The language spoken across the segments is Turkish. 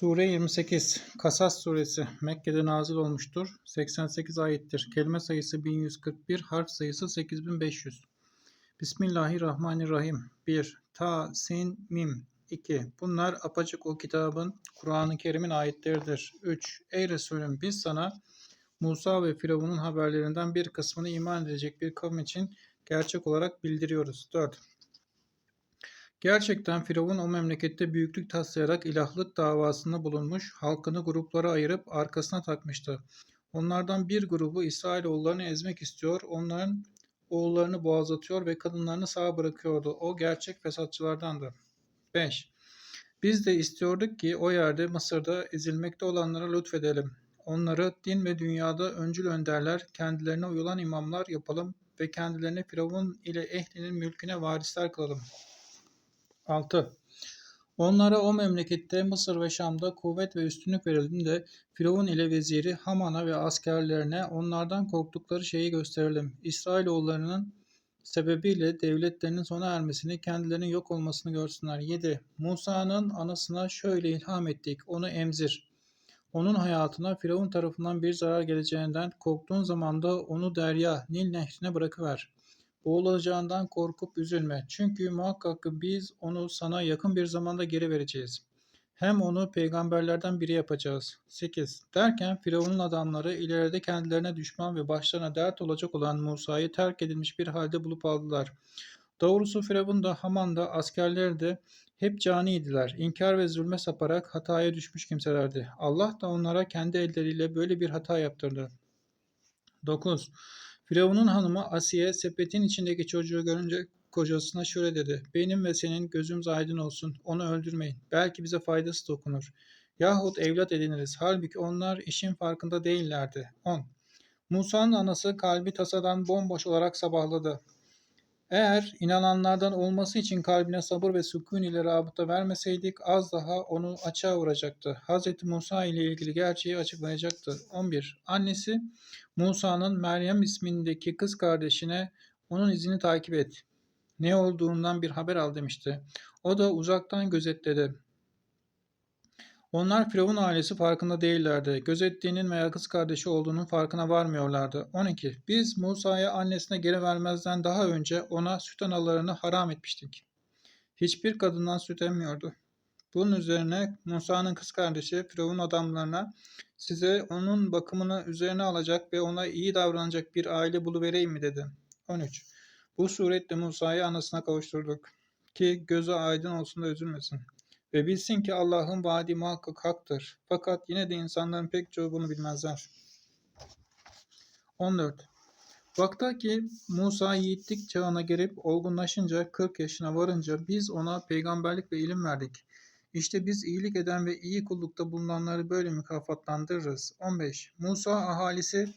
Sure 28 Kasas suresi Mekke'de nazil olmuştur. 88 ayettir. Kelime sayısı 1141, harf sayısı 8500. Bismillahirrahmanirrahim. 1. Ta, Sin, Mim. 2. Bunlar apaçık o kitabın, Kur'an-ı Kerim'in ayetleridir. 3. Ey Resulüm biz sana Musa ve Firavun'un haberlerinden bir kısmını iman edecek bir kavim için gerçek olarak bildiriyoruz. 4. Gerçekten Firavun o memlekette büyüklük taslayarak ilahlık davasında bulunmuş, halkını gruplara ayırıp arkasına takmıştı. Onlardan bir grubu İsrailoğullarını ezmek istiyor, onların oğullarını boğazlatıyor ve kadınlarını sağ bırakıyordu. O gerçek fesatçılardandı. 5. Biz de istiyorduk ki o yerde Mısır'da ezilmekte olanlara lütfedelim. Onları din ve dünyada öncül önderler, kendilerine uyulan imamlar yapalım ve kendilerini Firavun ile ehlinin mülküne varisler kılalım. 6. Onlara o memlekette Mısır ve Şam'da kuvvet ve üstünlük verelim de Firavun ile veziri Haman'a ve askerlerine onlardan korktukları şeyi gösterelim. İsrailoğullarının sebebiyle devletlerinin sona ermesini, kendilerinin yok olmasını görsünler. 7. Musa'nın anasına şöyle ilham ettik. Onu emzir. Onun hayatına Firavun tarafından bir zarar geleceğinden korktuğun zaman da onu derya, Nil nehrine bırakıver. Boğulacağından korkup üzülme. Çünkü muhakkak biz onu sana yakın bir zamanda geri vereceğiz. Hem onu peygamberlerden biri yapacağız. 8. Derken Firavun'un adamları ileride kendilerine düşman ve başlarına dert olacak olan Musa'yı terk edilmiş bir halde bulup aldılar. Doğrusu Firavun da Haman da askerleri de hep caniydiler. İnkar ve zulme saparak hataya düşmüş kimselerdi. Allah da onlara kendi elleriyle böyle bir hata yaptırdı. 9. Firavun'un hanımı Asiye sepetin içindeki çocuğu görünce kocasına şöyle dedi. Benim ve senin gözümüz aydın olsun. Onu öldürmeyin. Belki bize faydası dokunur. Yahut evlat ediniriz. Halbuki onlar işin farkında değillerdi. 10. Musa'nın anası kalbi tasadan bomboş olarak sabahladı. Eğer inananlardan olması için kalbine sabır ve sükun ile rabıta vermeseydik az daha onu açığa vuracaktı. Hz. Musa ile ilgili gerçeği açıklayacaktı. 11. Annesi Musa'nın Meryem ismindeki kız kardeşine onun izini takip et. Ne olduğundan bir haber al demişti. O da uzaktan gözetledi. Onlar Firavun ailesi farkında değillerdi. Gözettiğinin veya kız kardeşi olduğunun farkına varmıyorlardı. 12. Biz Musa'ya annesine geri vermezden daha önce ona süt analarını haram etmiştik. Hiçbir kadından süt emmiyordu. Bunun üzerine Musa'nın kız kardeşi Firavun adamlarına size onun bakımını üzerine alacak ve ona iyi davranacak bir aile buluvereyim mi dedi. 13. Bu suretle Musa'yı anasına kavuşturduk ki gözü aydın olsun da üzülmesin. Ve bilsin ki Allah'ın vaadi muhakkak haktır. Fakat yine de insanların pek çoğu bunu bilmezler. 14. Vakta ki Musa yiğitlik çağına girip olgunlaşınca 40 yaşına varınca biz ona peygamberlik ve ilim verdik. İşte biz iyilik eden ve iyi kullukta bulunanları böyle mükafatlandırırız. 15. Musa ahalisi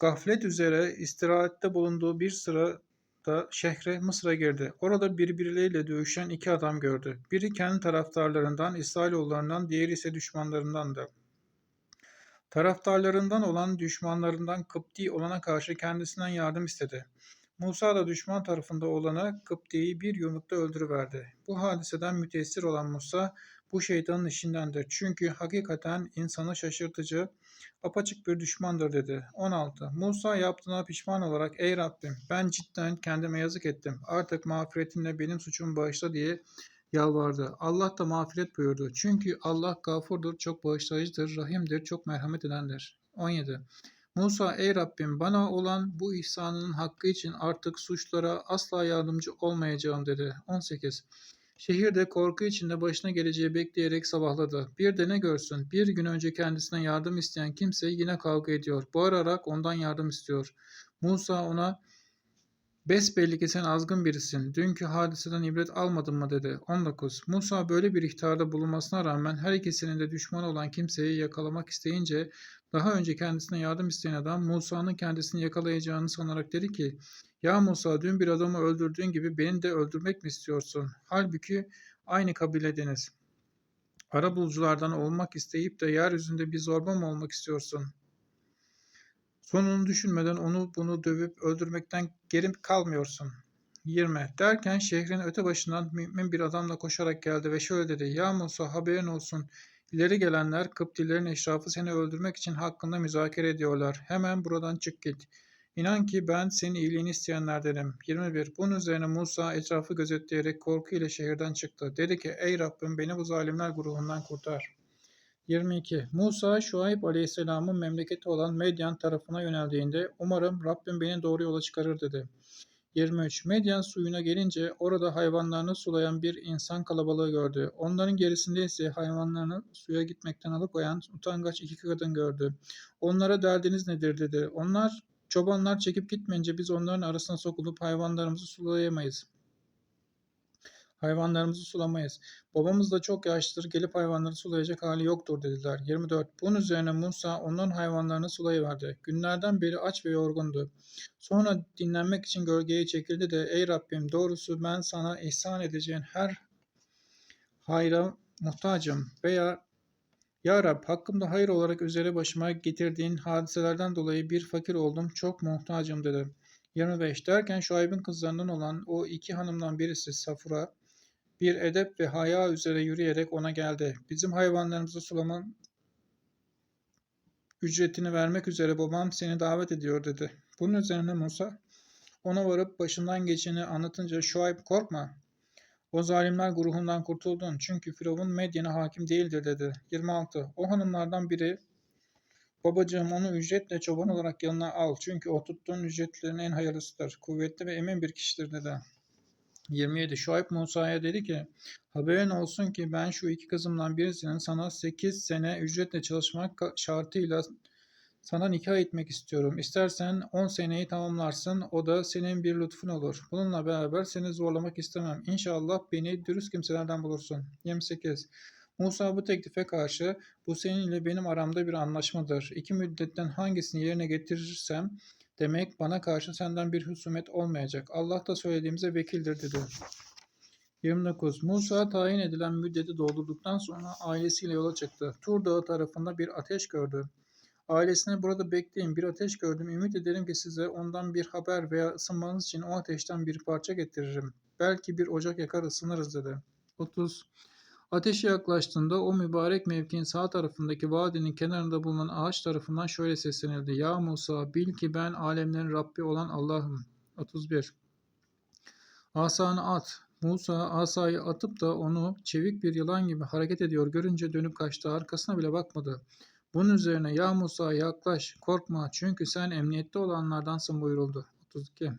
gaflet üzere istirahatte bulunduğu bir sıra da şehre Mısır'a girdi. Orada birbirleriyle dövüşen iki adam gördü. Biri kendi taraftarlarından, İsrailoğullarından, diğeri ise düşmanlarındandı. Taraftarlarından olan düşmanlarından Kıpti olana karşı kendisinden yardım istedi. Musa da düşman tarafında olana Kıpti'yi bir yumrukta öldürüverdi. Bu hadiseden müteessir olan Musa bu şeytanın işindendir. Çünkü hakikaten insanı şaşırtıcı, apaçık bir düşmandır dedi. 16. Musa yaptığına pişman olarak ey Rabbim ben cidden kendime yazık ettim. Artık mağfiretinle benim suçumu bağışla diye yalvardı. Allah da mağfiret buyurdu. Çünkü Allah gafurdur, çok bağışlayıcıdır, rahimdir, çok merhamet edendir. 17. Musa ey Rabbim bana olan bu ihsanının hakkı için artık suçlara asla yardımcı olmayacağım dedi. 18. Şehirde korku içinde başına geleceği bekleyerek sabahladı. Bir de ne görsün, bir gün önce kendisine yardım isteyen kimse yine kavga ediyor. Bağırarak ondan yardım istiyor. Musa ona, besbelli ki sen azgın birisin, dünkü hadiseden ibret almadın mı dedi. 19. Musa böyle bir ihtarda bulunmasına rağmen her ikisinin de düşman olan kimseyi yakalamak isteyince, daha önce kendisine yardım isteyen adam Musa'nın kendisini yakalayacağını sanarak dedi ki, ya Musa dün bir adamı öldürdüğün gibi beni de öldürmek mi istiyorsun? Halbuki aynı kabiledeniz. Ara buluculardan olmak isteyip de yeryüzünde bir zorba mı olmak istiyorsun? Sonunu düşünmeden onu bunu dövüp öldürmekten geri kalmıyorsun. 20. Derken şehrin öte başından mümin bir adamla koşarak geldi ve şöyle dedi. Ya Musa haberin olsun. İleri gelenler Kıptilerin eşrafı seni öldürmek için hakkında müzakere ediyorlar. Hemen buradan çık git. İnan ki ben senin iyiliğini isteyenlerdenim. 21. Bunun üzerine Musa etrafı gözetleyerek korku ile şehirden çıktı. Dedi ki ey Rabbim beni bu zalimler grubundan kurtar. 22. Musa Şuayb Aleyhisselam'ın memleketi olan Medyan tarafına yöneldiğinde umarım Rabbim beni doğru yola çıkarır dedi. 23. Medyan suyuna gelince orada hayvanlarını sulayan bir insan kalabalığı gördü. Onların gerisinde ise hayvanlarını suya gitmekten alıkoyan utangaç iki kadın gördü. Onlara derdiniz nedir dedi. Onlar çobanlar çekip gitmeyince biz onların arasına sokulup hayvanlarımızı sulayamayız. Hayvanlarımızı sulamayız. Babamız da çok yaşlıdır, gelip hayvanları sulayacak hali yoktur dediler. 24. Bunun üzerine Musa onların hayvanlarını sulayıverdi. Günlerden beri aç ve yorgundu. Sonra dinlenmek için gölgeye çekildi de ey Rabbim doğrusu ben sana ihsan edeceğin her hayra muhtacım veya ya Rab hakkımda hayır olarak üzeri başıma getirdiğin hadiselerden dolayı bir fakir oldum çok muhtacım dedi. 25 derken Şuayb'in kızlarından olan o iki hanımdan birisi Safura bir edep ve haya üzere yürüyerek ona geldi. Bizim hayvanlarımızı sulaman ücretini vermek üzere babam seni davet ediyor dedi. Bunun üzerine Musa ona varıp başından geçeni anlatınca Şuayb korkma. O zalimler grubundan kurtuldun çünkü Firavun Medyen'e hakim değildir dedi. 26. O hanımlardan biri Babacığım onu ücretle çoban olarak yanına al. Çünkü o tuttuğun ücretlerin en hayırlısıdır. Kuvvetli ve emin bir kişidir dedi. 27. Şuayb Musa'ya dedi ki haberin olsun ki ben şu iki kızımdan birisinin sana 8 sene ücretle çalışmak şartıyla sana nikah etmek istiyorum. İstersen 10 seneyi tamamlarsın. O da senin bir lütfun olur. Bununla beraber seni zorlamak istemem. İnşallah beni dürüst kimselerden bulursun. 28. Musa bu teklife karşı bu seninle benim aramda bir anlaşmadır. İki müddetten hangisini yerine getirirsem demek bana karşı senden bir husumet olmayacak. Allah da söylediğimize vekildir dedi. 29. Musa tayin edilen müddeti doldurduktan sonra ailesiyle yola çıktı. Tur Dağı tarafında bir ateş gördü. Ailesine burada bekleyin bir ateş gördüm. Ümit ederim ki size ondan bir haber veya ısınmanız için o ateşten bir parça getiririm. Belki bir ocak yakar ısınırız dedi. 30. Ateşe yaklaştığında o mübarek mevkiin sağ tarafındaki vadinin kenarında bulunan ağaç tarafından şöyle seslenildi. Ya Musa bil ki ben alemlerin Rabbi olan Allah'ım. 31. Asanı at. Musa asayı atıp da onu çevik bir yılan gibi hareket ediyor görünce dönüp kaçtı. Arkasına bile bakmadı. Bunun üzerine ya Musa yaklaş korkma çünkü sen emniyette olanlardansın buyuruldu. 32.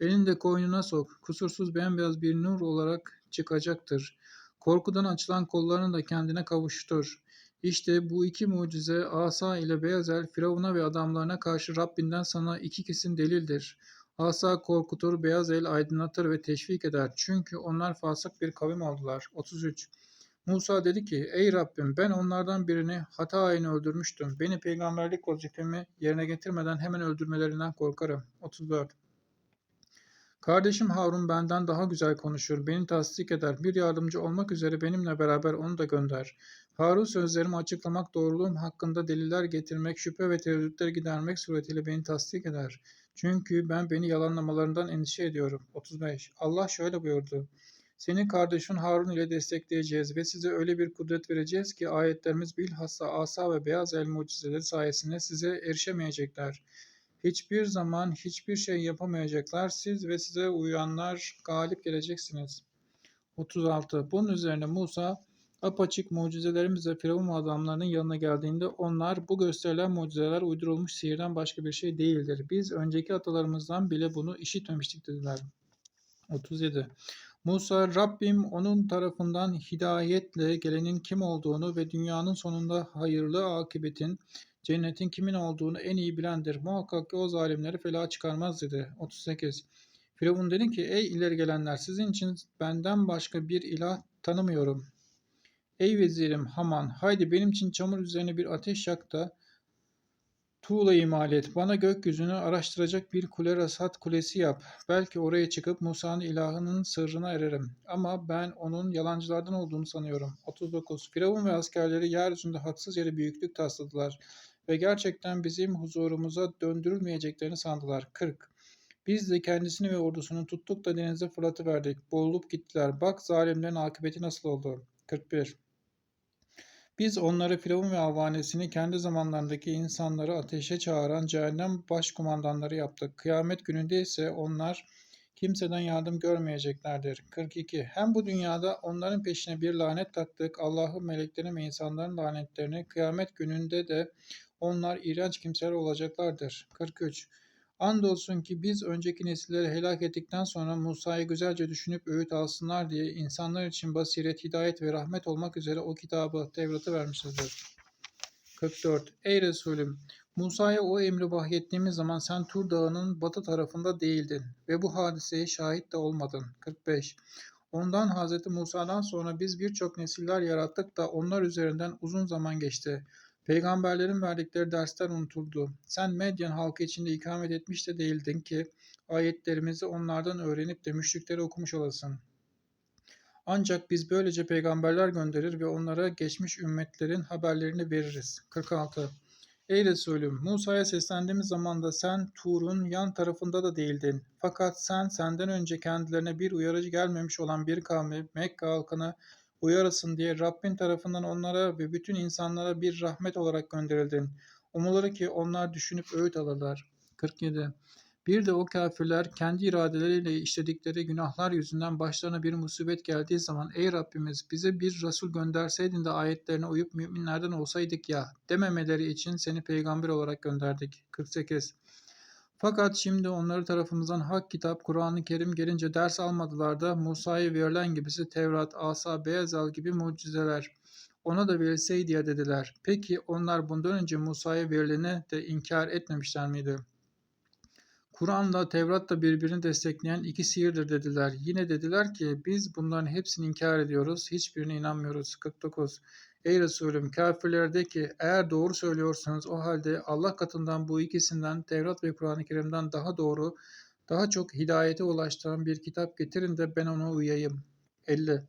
Elini de koynuna sok. Kusursuz bembeyaz bir nur olarak çıkacaktır. Korkudan açılan kollarını da kendine kavuştur. İşte bu iki mucize Asa ile Beyaz El Firavun'a ve adamlarına karşı Rabbinden sana iki kesin delildir. Asa korkutur, Beyaz El aydınlatır ve teşvik eder. Çünkü onlar fasık bir kavim oldular. 33. Musa dedi ki, Ey Rabbim ben onlardan birini hata haini öldürmüştüm. Beni peygamberlik vazifemi yerine getirmeden hemen öldürmelerinden korkarım. 34. Kardeşim Harun benden daha güzel konuşur, beni tasdik eder. Bir yardımcı olmak üzere benimle beraber onu da gönder. Harun sözlerimi açıklamak, doğruluğum hakkında deliller getirmek, şüphe ve tereddütleri gidermek suretiyle beni tasdik eder. Çünkü ben beni yalanlamalarından endişe ediyorum. 35. Allah şöyle buyurdu. Senin kardeşin Harun ile destekleyeceğiz ve size öyle bir kudret vereceğiz ki ayetlerimiz bilhassa asa ve beyaz el mucizeleri sayesinde size erişemeyecekler. Hiçbir zaman hiçbir şey yapamayacaklar. Siz ve size uyanlar galip geleceksiniz. 36. Bunun üzerine Musa apaçık mucizelerimizle Firavun adamlarının yanına geldiğinde onlar bu gösterilen mucizeler uydurulmuş sihirden başka bir şey değildir. Biz önceki atalarımızdan bile bunu işitmemiştik dediler. 37. Musa Rabbim onun tarafından hidayetle gelenin kim olduğunu ve dünyanın sonunda hayırlı akıbetin cennetin kimin olduğunu en iyi bilendir. Muhakkak ki o zalimleri felaha çıkarmaz dedi. 38. Firavun dedi ki ey ileri gelenler sizin için benden başka bir ilah tanımıyorum. Ey vezirim Haman haydi benim için çamur üzerine bir ateş yak da Tuğla imal et. Bana gökyüzünü araştıracak bir kule rasat kulesi yap. Belki oraya çıkıp Musa'nın ilahının sırrına ererim. Ama ben onun yalancılardan olduğunu sanıyorum. 39. Firavun ve askerleri yeryüzünde haksız yere büyüklük tasladılar. Ve gerçekten bizim huzurumuza döndürülmeyeceklerini sandılar. 40. Biz de kendisini ve ordusunu tuttuk da denize fırlatıverdik. Boğulup gittiler. Bak zalimlerin akıbeti nasıl oldu. 41. Biz onları Firavun ve avanesini kendi zamanlarındaki insanları ateşe çağıran cehennem başkumandanları yaptık. Kıyamet gününde ise onlar kimseden yardım görmeyeceklerdir. 42. Hem bu dünyada onların peşine bir lanet taktık. Allah'ın meleklerin ve insanların lanetlerini kıyamet gününde de onlar iğrenç kimseler olacaklardır. 43. Andolsun ki biz önceki nesilleri helak ettikten sonra Musa'yı güzelce düşünüp öğüt alsınlar diye insanlar için basiret, hidayet ve rahmet olmak üzere o kitabı, Tevrat'ı vermişizdir. 44. Ey Resulüm! Musa'ya o emri vahyettiğimiz zaman sen Tur Dağı'nın batı tarafında değildin ve bu hadiseye şahit de olmadın. 45. Ondan Hz. Musa'dan sonra biz birçok nesiller yarattık da onlar üzerinden uzun zaman geçti. Peygamberlerin verdikleri dersler unutuldu. Sen Medyen halkı içinde ikamet etmiş de değildin ki ayetlerimizi onlardan öğrenip de müşriklere okumuş olasın. Ancak biz böylece peygamberler gönderir ve onlara geçmiş ümmetlerin haberlerini veririz. 46. Ey Resulüm, Musa'ya seslendiğimiz zaman da sen Tur'un yan tarafında da değildin. Fakat sen senden önce kendilerine bir uyarıcı gelmemiş olan bir kavmi Mekke halkına uyarasın diye Rabbin tarafından onlara ve bütün insanlara bir rahmet olarak gönderildin. Umulur ki onlar düşünüp öğüt alırlar. 47. Bir de o kafirler kendi iradeleriyle işledikleri günahlar yüzünden başlarına bir musibet geldiği zaman ey Rabbimiz bize bir Resul gönderseydin de ayetlerine uyup müminlerden olsaydık ya dememeleri için seni peygamber olarak gönderdik. 48. Fakat şimdi onları tarafımızdan hak kitap Kur'an-ı Kerim gelince ders almadılar da Musa'ya verilen gibisi Tevrat, Asa, Beyazal gibi mucizeler ona da verilseydi ya dediler. Peki onlar bundan önce Musa'ya verileni de inkar etmemişler miydi? Kur'an'la Tevrat da birbirini destekleyen iki sihirdir dediler. Yine dediler ki biz bunların hepsini inkar ediyoruz, hiçbirine inanmıyoruz. 49. Ey Resulüm kafirlere de ki eğer doğru söylüyorsanız o halde Allah katından bu ikisinden Tevrat ve Kur'an-ı Kerim'den daha doğru, daha çok hidayete ulaştıran bir kitap getirin de ben ona uyayım. 50.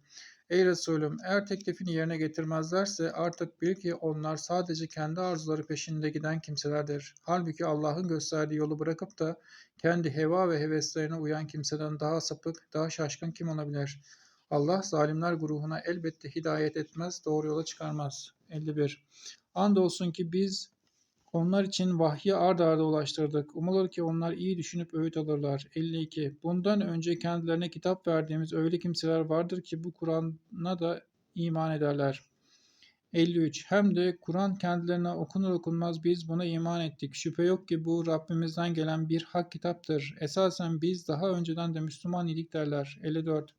Ey Resulüm eğer teklifini yerine getirmezlerse artık bil ki onlar sadece kendi arzuları peşinde giden kimselerdir. Halbuki Allah'ın gösterdiği yolu bırakıp da kendi heva ve heveslerine uyan kimseden daha sapık, daha şaşkın kim olabilir? Allah zalimler grubuna elbette hidayet etmez, doğru yola çıkarmaz. 51. Andolsun ki biz onlar için vahyi ard arda ulaştırdık. Umulur ki onlar iyi düşünüp öğüt alırlar. 52. Bundan önce kendilerine kitap verdiğimiz öyle kimseler vardır ki bu Kur'an'a da iman ederler. 53. Hem de Kur'an kendilerine okunur okunmaz biz buna iman ettik. Şüphe yok ki bu Rabbimizden gelen bir hak kitaptır. Esasen biz daha önceden de Müslüman idik derler. 54.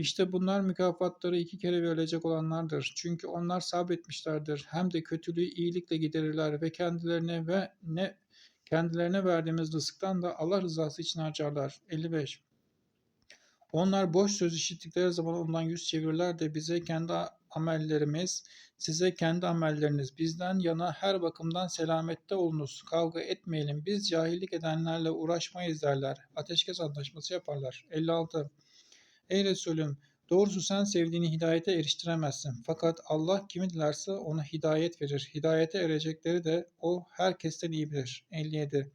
İşte bunlar mükafatları iki kere verilecek olanlardır. Çünkü onlar sabretmişlerdir. Hem de kötülüğü iyilikle giderirler ve kendilerine ve ne kendilerine verdiğimiz rızıktan da Allah rızası için harcarlar. 55. Onlar boş söz işittikleri zaman ondan yüz çevirirler de bize kendi amellerimiz, size kendi amelleriniz, bizden yana her bakımdan selamette olunuz, kavga etmeyelim, biz cahillik edenlerle uğraşmayız derler. Ateşkes antlaşması yaparlar. 56. Ey Resulüm, doğrusu sen sevdiğini hidayete eriştiremezsin. Fakat Allah kimi dilerse ona hidayet verir. Hidayete erecekleri de o herkesten iyi bilir. 57.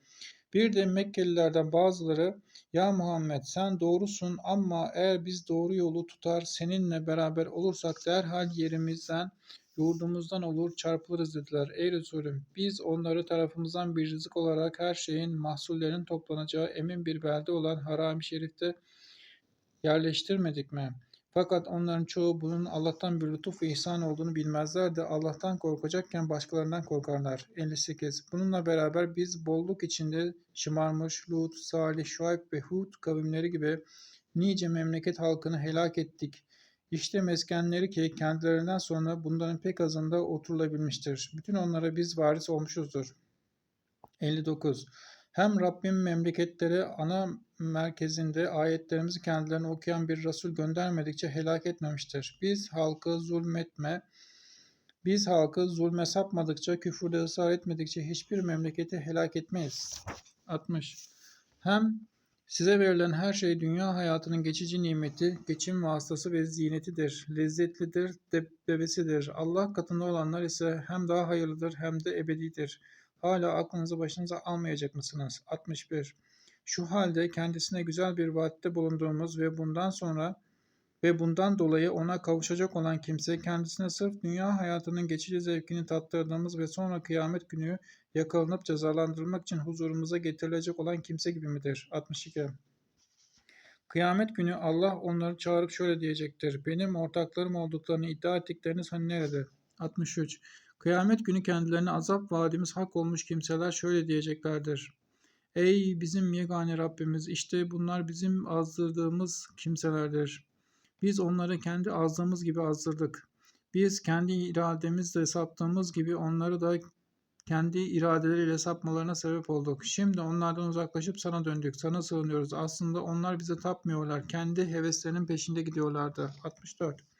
Bir de Mekkelilerden bazıları ya Muhammed sen doğrusun ama eğer biz doğru yolu tutar seninle beraber olursak derhal yerimizden yurdumuzdan olur çarpılırız dediler. Ey Resulüm biz onları tarafımızdan bir rızık olarak her şeyin mahsullerinin toplanacağı emin bir belde olan Haram-ı Şerif'te yerleştirmedik mi? Fakat onların çoğu bunun Allah'tan bir lütuf ve ihsan olduğunu bilmezler de Allah'tan korkacakken başkalarından korkarlar. 58. Bununla beraber biz bolluk içinde şımarmış Lut, Salih, Şuayb ve Hud kavimleri gibi nice memleket halkını helak ettik. İşte meskenleri ki kendilerinden sonra bunların pek azında oturulabilmiştir. Bütün onlara biz varis olmuşuzdur. 59. Hem Rabbim memleketleri ana merkezinde ayetlerimizi kendilerine okuyan bir Resul göndermedikçe helak etmemiştir. Biz halkı zulmetme, biz halkı zulme sapmadıkça, küfürde ısrar etmedikçe hiçbir memleketi helak etmeyiz. 60. Hem size verilen her şey dünya hayatının geçici nimeti, geçim vasıtası ve zinetidir. Lezzetlidir, debesidir. Allah katında olanlar ise hem daha hayırlıdır hem de ebedidir. Hala aklınızı başınıza almayacak mısınız? 61. Şu halde kendisine güzel bir vaatte bulunduğumuz ve bundan sonra Ve bundan dolayı ona kavuşacak olan kimse kendisine sırf dünya hayatının geçici zevkini tattırdığımız ve sonra kıyamet günü yakalanıp cezalandırılmak için huzurumuza getirilecek olan kimse gibi midir? 62. Kıyamet günü Allah onları çağırıp şöyle diyecektir. Benim ortaklarım olduklarını iddia ettikleriniz hani nerede? 63. Kıyamet günü kendilerine azap vaadimiz hak olmuş kimseler şöyle diyeceklerdir. Ey bizim yegane Rabbimiz işte bunlar bizim azdırdığımız kimselerdir. Biz onları kendi azdığımız gibi azdırdık. Biz kendi irademizle saptığımız gibi onları da kendi iradeleriyle sapmalarına sebep olduk. Şimdi onlardan uzaklaşıp sana döndük. Sana sığınıyoruz. Aslında onlar bize tapmıyorlar. Kendi heveslerinin peşinde gidiyorlardı. 64.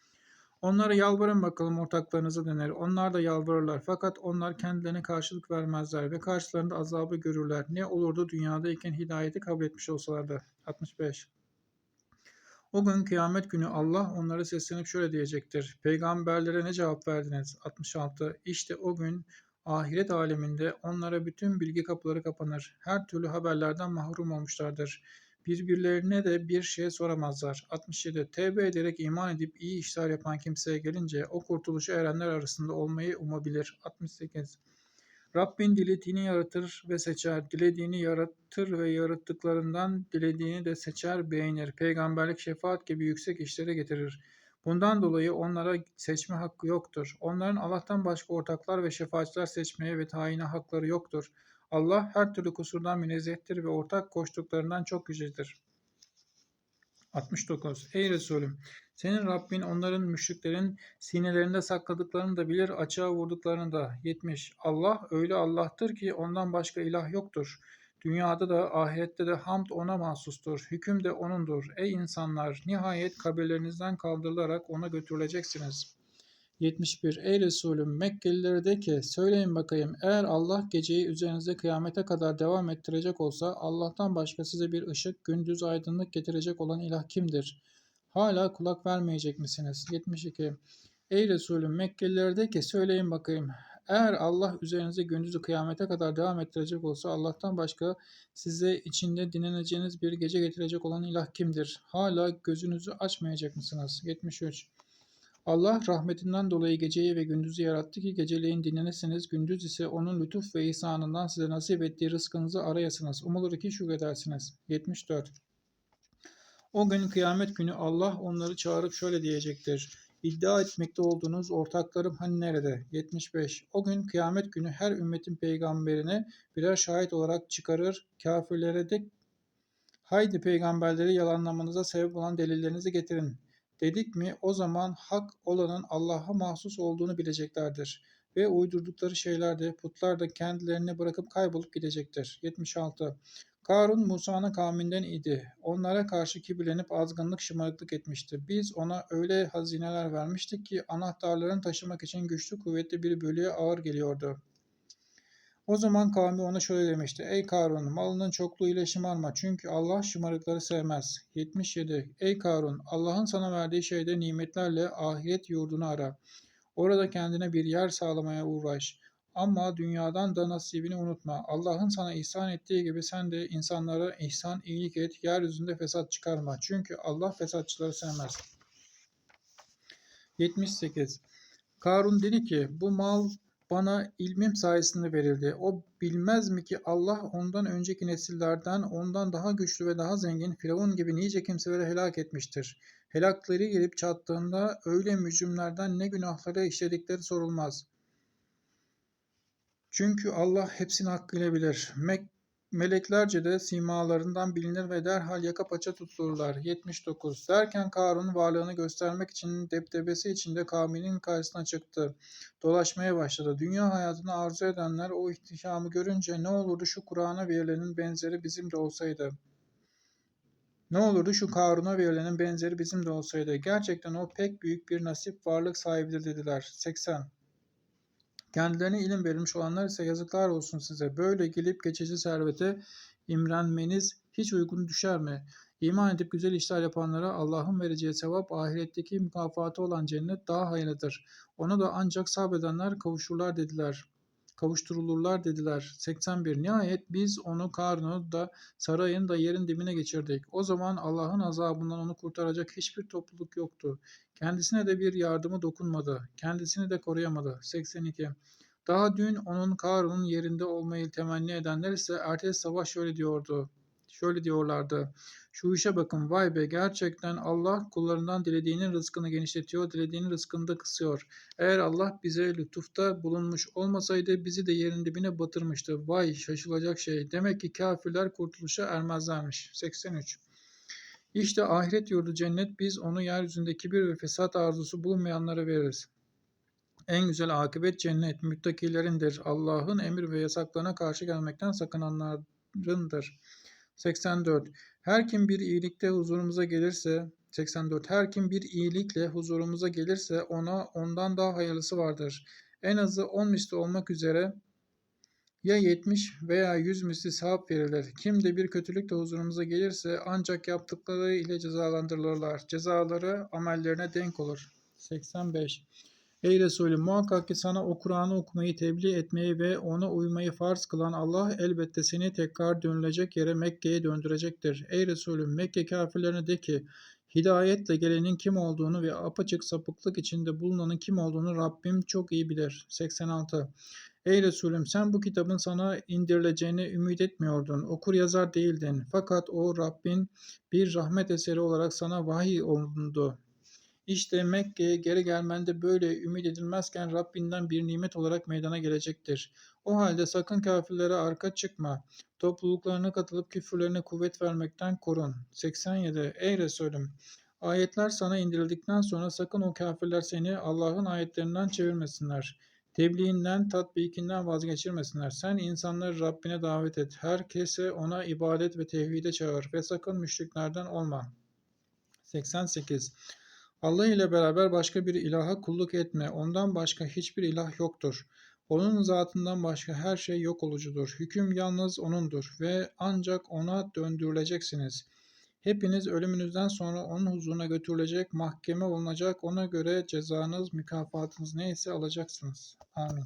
Onlara yalvarın bakalım ortaklarınıza döner. Onlar da yalvarırlar. Fakat onlar kendilerine karşılık vermezler ve karşılarında azabı görürler. Ne olurdu dünyadayken hidayeti kabul etmiş olsalardı. 65. O gün kıyamet günü Allah onlara seslenip şöyle diyecektir. Peygamberlere ne cevap verdiniz? 66. İşte o gün ahiret aleminde onlara bütün bilgi kapıları kapanır. Her türlü haberlerden mahrum olmuşlardır. Birbirlerine de bir şey soramazlar. 67. Tevbe ederek iman edip iyi işler yapan kimseye gelince o kurtuluşu erenler arasında olmayı umabilir. 68. Rabbin dilediğini yaratır ve seçer. Dilediğini yaratır ve yarattıklarından dilediğini de seçer, beğenir. Peygamberlik, şefaat gibi yüksek işlere getirir. Bundan dolayı onlara seçme hakkı yoktur. Onların Allah'tan başka ortaklar ve şefaatçiler seçmeye ve tayine hakları yoktur. Allah her türlü kusurdan münezzehtir ve ortak koştuklarından çok yücedir. 69. Ey Resulüm! Senin Rabbin onların müşriklerin sinelerinde sakladıklarını da bilir, açığa vurduklarını da. 70. Allah öyle Allah'tır ki ondan başka ilah yoktur. Dünyada da ahirette de hamd ona mahsustur. Hüküm de onundur. Ey insanlar! Nihayet kabirlerinizden kaldırılarak ona götürüleceksiniz. 71. Ey Resulüm Mekkelilere de ki söyleyin bakayım eğer Allah geceyi üzerinizde kıyamete kadar devam ettirecek olsa Allah'tan başka size bir ışık gündüz aydınlık getirecek olan ilah kimdir? Hala kulak vermeyecek misiniz? 72. Ey Resulüm Mekkelilere de ki söyleyin bakayım eğer Allah üzerinize gündüzü kıyamete kadar devam ettirecek olsa Allah'tan başka size içinde dinleneceğiniz bir gece getirecek olan ilah kimdir? Hala gözünüzü açmayacak mısınız? 73. Allah rahmetinden dolayı geceyi ve gündüzü yarattı ki geceleyin dinlenesiniz, gündüz ise onun lütuf ve ihsanından size nasip ettiği rızkınızı arayasınız. Umulur ki şükredersiniz. 74. O gün kıyamet günü Allah onları çağırıp şöyle diyecektir. İddia etmekte olduğunuz ortaklarım hani nerede? 75. O gün kıyamet günü her ümmetin peygamberine birer şahit olarak çıkarır. Kafirlere de haydi peygamberleri yalanlamanıza sebep olan delillerinizi getirin. Dedik mi o zaman hak olanın Allah'a mahsus olduğunu bileceklerdir. Ve uydurdukları şeyler de putlar da kendilerini bırakıp kaybolup gidecektir. 76. Karun Musa'nın kavminden idi. Onlara karşı kibirlenip azgınlık şımarıklık etmişti. Biz ona öyle hazineler vermiştik ki anahtarların taşımak için güçlü kuvvetli bir bölüye ağır geliyordu. O zaman kavmi ona şöyle demişti. Ey Karun malının çokluğu ile şımarma çünkü Allah şımarıkları sevmez. 77. Ey Karun Allah'ın sana verdiği şeyde nimetlerle ahiret yurdunu ara. Orada kendine bir yer sağlamaya uğraş. Ama dünyadan da nasibini unutma. Allah'ın sana ihsan ettiği gibi sen de insanlara ihsan, iyilik et. Yeryüzünde fesat çıkarma. Çünkü Allah fesatçıları sevmez. 78. Karun dedi ki bu mal bana ilmim sayesinde verildi. O bilmez mi ki Allah ondan önceki nesillerden ondan daha güçlü ve daha zengin Firavun gibi nice kimseleri helak etmiştir. Helakları gelip çattığında öyle mücrimlerden ne günahları işledikleri sorulmaz. Çünkü Allah hepsini hakkıyla bilir. Mek Meleklerce de simalarından bilinir ve derhal yaka paça tutulurlar. 79. Derken Karun varlığını göstermek için deptebesi içinde kavminin karşısına çıktı. Dolaşmaya başladı. Dünya hayatını arzu edenler o ihtişamı görünce ne olurdu şu Kur'an'a verilenin benzeri bizim de olsaydı. Ne olurdu şu Karun'a verilenin benzeri bizim de olsaydı. Gerçekten o pek büyük bir nasip varlık sahibidir dediler. 80. Kendilerine ilim verilmiş olanlar ise yazıklar olsun size. Böyle gelip geçici servete imrenmeniz hiç uygun düşer mi? İman edip güzel işler yapanlara Allah'ın vereceği sevap ahiretteki mükafatı olan cennet daha hayırlıdır. Ona da ancak sabredenler kavuşurlar dediler. Kavuşturulurlar dediler. 81. Nihayet biz onu Karun'u da sarayın da yerin dibine geçirdik. O zaman Allah'ın azabından onu kurtaracak hiçbir topluluk yoktu. Kendisine de bir yardımı dokunmadı. Kendisini de koruyamadı. 82. Daha dün onun Karun'un yerinde olmayı temenni edenler ise ertesi sabah şöyle diyordu. Şöyle diyorlardı. Şu işe bakın vay be gerçekten Allah kullarından dilediğinin rızkını genişletiyor, dilediğinin rızkını da kısıyor. Eğer Allah bize lütufta bulunmuş olmasaydı bizi de yerin dibine batırmıştı. Vay şaşılacak şey. Demek ki kafirler kurtuluşa ermezlermiş. 83. İşte ahiret yurdu cennet biz onu yeryüzünde kibir ve fesat arzusu bulunmayanlara veririz. En güzel akıbet cennet müttakilerindir. Allah'ın emir ve yasaklarına karşı gelmekten sakınanlarındır. 84. Her kim bir iyilikte huzurumuza gelirse 84. Her kim bir iyilikle huzurumuza gelirse ona ondan daha hayırlısı vardır. En azı 10 misli olmak üzere ya 70 veya 100 misli sevap verilir. Kim de bir kötülükle huzurumuza gelirse ancak yaptıkları ile cezalandırılırlar. Cezaları amellerine denk olur. 85. Ey Resulüm muhakkak ki sana o Kur'an'ı okumayı, tebliğ etmeyi ve ona uymayı farz kılan Allah elbette seni tekrar dönülecek yere Mekke'ye döndürecektir. Ey Resulüm Mekke kafirlerine de ki hidayetle gelenin kim olduğunu ve apaçık sapıklık içinde bulunanın kim olduğunu Rabbim çok iyi bilir. 86. Ey Resulüm sen bu kitabın sana indirileceğini ümit etmiyordun. Okur yazar değildin. Fakat o Rabbin bir rahmet eseri olarak sana vahiy olundu. İşte Mekke'ye geri gelmende böyle ümit edilmezken Rabbinden bir nimet olarak meydana gelecektir. O halde sakın kafirlere arka çıkma. Topluluklarına katılıp küfürlerine kuvvet vermekten korun. 87. Ey Resulüm! Ayetler sana indirildikten sonra sakın o kafirler seni Allah'ın ayetlerinden çevirmesinler. Tebliğinden, tatbikinden vazgeçirmesinler. Sen insanları Rabbine davet et. Herkese ona ibadet ve tevhide çağır ve sakın müşriklerden olma. 88. Allah ile beraber başka bir ilaha kulluk etme. Ondan başka hiçbir ilah yoktur. Onun zatından başka her şey yok olucudur. Hüküm yalnız O'nundur ve ancak O'na döndürüleceksiniz. Hepiniz ölümünüzden sonra O'nun huzuruna götürülecek, mahkeme olunacak. Ona göre cezanız, mükafatınız neyse alacaksınız. Amin.